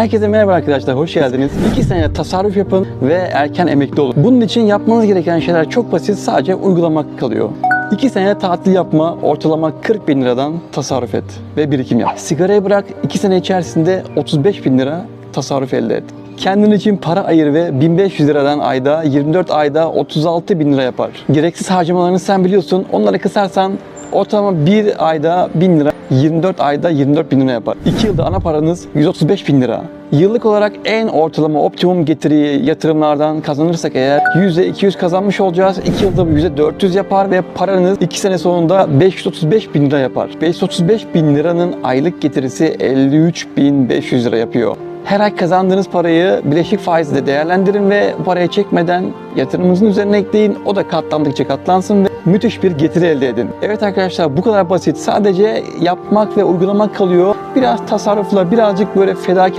Herkese merhaba arkadaşlar, hoş geldiniz. 2 sene tasarruf yapın ve erken emekli olun. Bunun için yapmanız gereken şeyler çok basit, sadece uygulamak kalıyor. 2 sene tatil yapma, ortalama 40 bin liradan tasarruf et ve birikim yap. Sigarayı bırak, 2 sene içerisinde 35 bin lira tasarruf elde et. Kendin için para ayır ve 1500 liradan ayda 24 ayda 36 bin lira yapar. Gereksiz harcamalarını sen biliyorsun. Onları kısarsan ortalama bir ayda 1000 lira, 24 ayda 24 bin lira yapar. 2 yılda ana paranız 135 bin lira. Yıllık olarak en ortalama optimum getiriyi yatırımlardan kazanırsak eğer %200 kazanmış olacağız. 2 yılda bu %400 yapar ve paranız 2 sene sonunda 535 bin lira yapar. 535 bin liranın aylık getirisi 53.500 lira yapıyor. Her ay kazandığınız parayı bileşik faizle değerlendirin ve parayı çekmeden yatırımınızın üzerine ekleyin. O da katlandıkça katlansın ve müthiş bir getiri elde edin. Evet arkadaşlar bu kadar basit. Sadece yapmak ve uygulamak kalıyor. Biraz tasarrufla, birazcık böyle fedakar